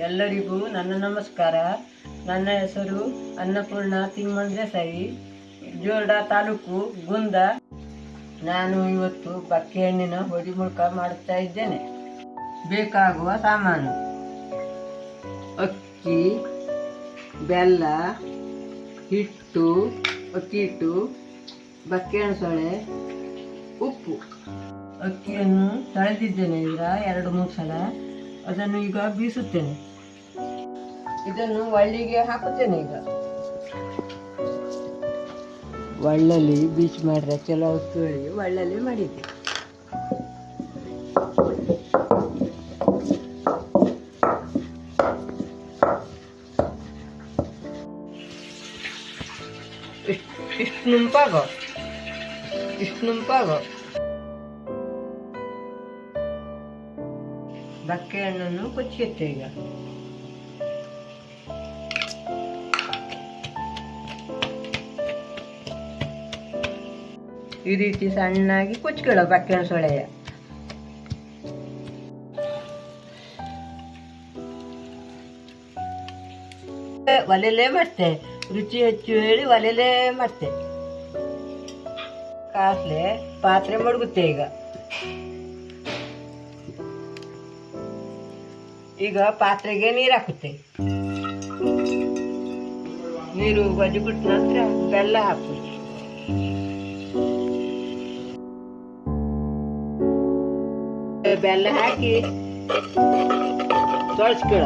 ಎಲ್ಲರಿಗೂ ನನ್ನ ನಮಸ್ಕಾರ. ನನ್ನ ಹೆಸರು ಅನ್ನಪೂರ್ಣ ತಿಮ್ಮಣ್ಣ ದೇಸಾಯಿ ಜೋರ್ಡಾ ತಾಲೂಕು ಗುಂದ. ನಾನು ಇವತ್ತು ಬಕ್ಕೆ ಹಣ್ಣಿನ ಮಾಡುತ್ತಾ ಇದ್ದೇನೆ. ಬೇಕಾಗುವ ಸಾಮಾನು. ಅಕ್ಕಿ, ಬೆಲ್ಲ, ಹಿಟ್ಟು ಅಕ್ಕಿ ಹಿಟ್ಟು ಬಕ್ಕೆಹಣ್ಣು ಸೊಳೆ ಉಪ್ಪು. ಅಕ್ಕಿಯನ್ನು ತಳೆದಿದ್ದೇನೆ ಈಗ ಎರಡು ಮೂರು ಸಲ. ಅದನ್ನು ಈಗ ಬೀಸುತ್ತೇನೆ. ಇದನ್ನು ವಳ್ಳಿಗೆ ಹಾಕುತ್ತೇನೆ ಈಗ. ಒಳ್ಳಲ್ಲಿ ಬೀಚ್ ಮಾಡಿದ್ರೆ ಕೆಲವು ಕೇಳಿ ಒಳ್ಳಲ್ಲಿ ಮಾಡಿದ್ದೆ. ಇಷ್ಟು ಇಷ್ಟು ನುಂಪಾಗೋ. ಇಷ್ಟು ನುಂಪಾಗೋ. ಬಕ್ಕೆ ಹಣ್ಣನ್ನು ಕೊಚ್ಚಿತ್ತೆ ಈಗ. ಈ ರೀತಿ ಸಣ್ಣಾಗಿ ಕೊಚ್ಕೊಳ್ಳೋ ಬಕ್ಕೆ ಸೊಳೆಯ ಒಲೆಲೇ ಮಾಡ್ತೆ. ರುಚಿ ಹೆಚ್ಚು ಹೇಳಿ ಒಲೆಲೇ ಮಾಡ್ತೆ. ಕಾಸ್ಲೆ ಪಾತ್ರೆ ಮಡಗುತ್ತೆ ಈಗ. ಈಗ ಪಾತ್ರೆಗೆ ನೀರು ಹಾಕುತ್ತೆ ನೀರು ಬಜ್ಜಿ ಬಿಟ್ಟ ನಂತರ ಬೆಲ್ಲ ಹಾಕು ಬೆಲ್ಲ ಹಾಕಿ ತೊಳಸ್ಕೊಳ್ಳ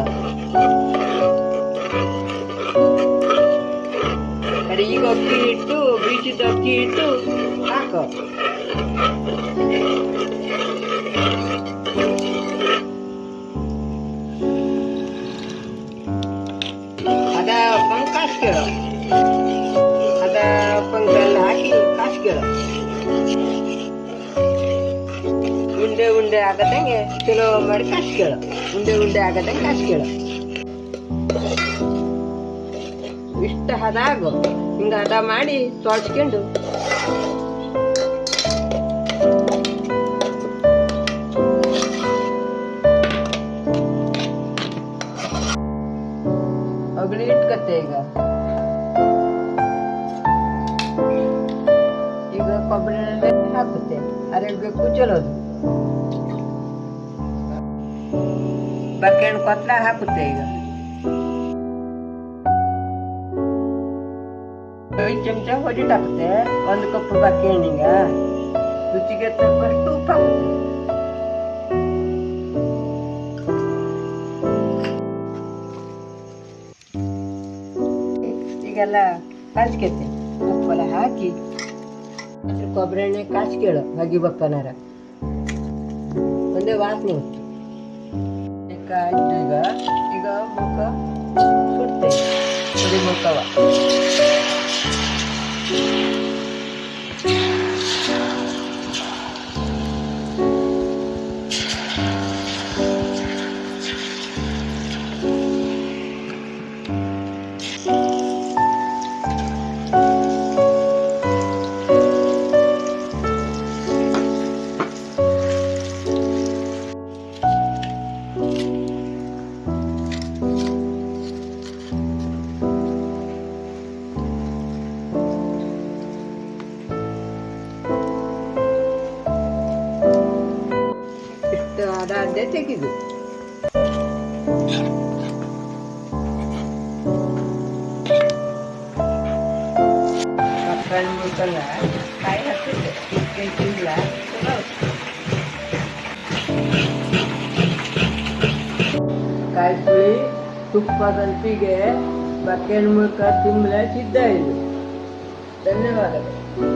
ಈಗ ಅಕ್ಕಿ ಇಟ್ಟು ಬೀಸಿದ ಅಕ್ಕಿ ಇಟ್ಟು ಹಾಕೋ ಕಾಸ್ಕೇಳ ಉಂಡೆ ಉಂಡೆ ಆಗತ್ತಂಗೆ ಚಲೋ ಮಾಡಿ ಕಾಸ್ಕೇಳ ಉಂಡೆ ಉಂಡೆ ಆಗದಂಗೆ ಕೇಳು. ಇಷ್ಟ ಹದ ಆಗು. ಹಿಂಗ ಹದ ಮಾಡಿ ತೊಳ್ಸ್ಕೊಂಡು. ಅಗಳಿ ಇಟ್ಕತ್ತೆ ಈಗ. ಕೊಬ್ಬರಿ ಎಣ್ಣೆ ಹಾಕುತ್ತೆ ಅರಬೇಕು ಚಲೋದು ಬಕೆಹಣ್ಣು ಕೊತ್ತಲ ಹಾಕುತ್ತೆ ಈಗ ಐದು ಚಮಚ ಹೊಡಿಟ್ ಹಾಕುತ್ತೆ ಒಂದು ಕಪ್ ಬಕ್ಕೆ ಹಣ್ಣಿಗೆ ರುಚಿಗೆ ತಕ್ಕಷ್ಟು ಉಪ್ಪು ಹಾಕುತ್ತೆ ಈಗೆಲ್ಲ ಕಾಸ್ಕೆತ್ತೆ ಉಪ್ಪೆಲ್ಲ ಹಾಕಿ ಅದ್ರ ಕೊಬ್ಬರಿ ಎಣ್ಣೆ ಕಾಸ್ಕೇಳು ಬಕ್ಕನಾರ ಒಂದೇ ವಾಸನೆ ಉಂಟು ಕಾಯ್ತು ಈಗ ಈಗ ಮುಖ ಸುಡ್ತೇವೆ ಮುಖವ. ಇಷ್ಟು ಅದಾದ್ದೆ ತೆಗೆದು ಮಕ್ಕಳು ಮುಳ್ಕಲ್ಲ ಕಾಯಿ ಹತ್ತಿದ್ದೆ ಕೈ ತಿಂಗಳ ಕಾಯಿ ಸುಳಿ ತುಪ್ಪದಂತಿಗೆ ಬಕೆನ್ ಮುಳ್ಕ ತಿಂಬಲ ಸಿದ್ಧ ಇದು ಧನ್ಯವಾದಗಳು